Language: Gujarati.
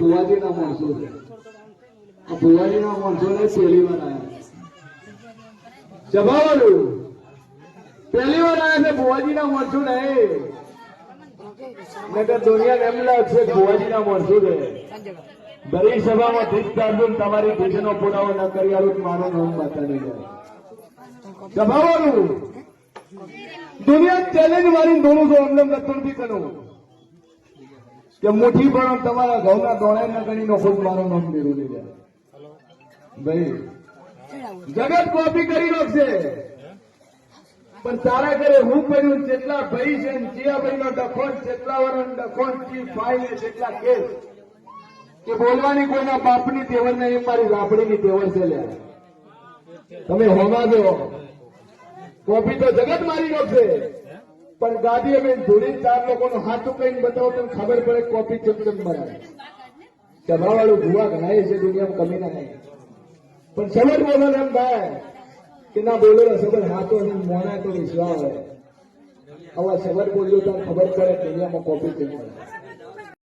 ભુવાજી ના માણસો છે. આ દરેક સભામાં ઠીક ચાલુ તમારી ભેટનો પુરાવો ન કરી આવું મારો નામ બતાવી જાય. જવાવાળું દુનિયા ચેલેન્જ મારી દોનું છું અમને નથી કરું. કે મુઠ્ઠી પણ તમારા ઘઉંના દોણાઈ ના ગણી નો ખુદ મારો નામ મેળવી લીધા. ભાઈ, જગત કોપી કરી નાખશે. પણ તારા ઘરે હું કર્યું જેટલા ભાઈ છે જીયાભાઈ નો ડખો જેટલા વરણ ડખો ને જી ફાઇલ જેટલા કેસ કે બોલવાની કોઈના બાપની તેવર ને એ મારી રાપડીની તેવર છે લ્યા. તમે હોમા દો. કોપી તો જગત મારી નાખશે. પણ ગાદી અમે ધૂળી ચાર લોકોનું હાથું કહીને બતાવો, તમને ખબર પડે કોપી ચમચમ બનાવે સભાવાળું ભૂવા ગણાય છે, દુનિયામાં કમી ના થાય. પણ સબર બોલો એમ ભાઈ કે ના બોલો સબર હાથો અને મોણા તો વિશ્વાસ હોય. આવા સબર બોલ્યો તો ખબર પડે દુનિયામાં કોપી ચમચમ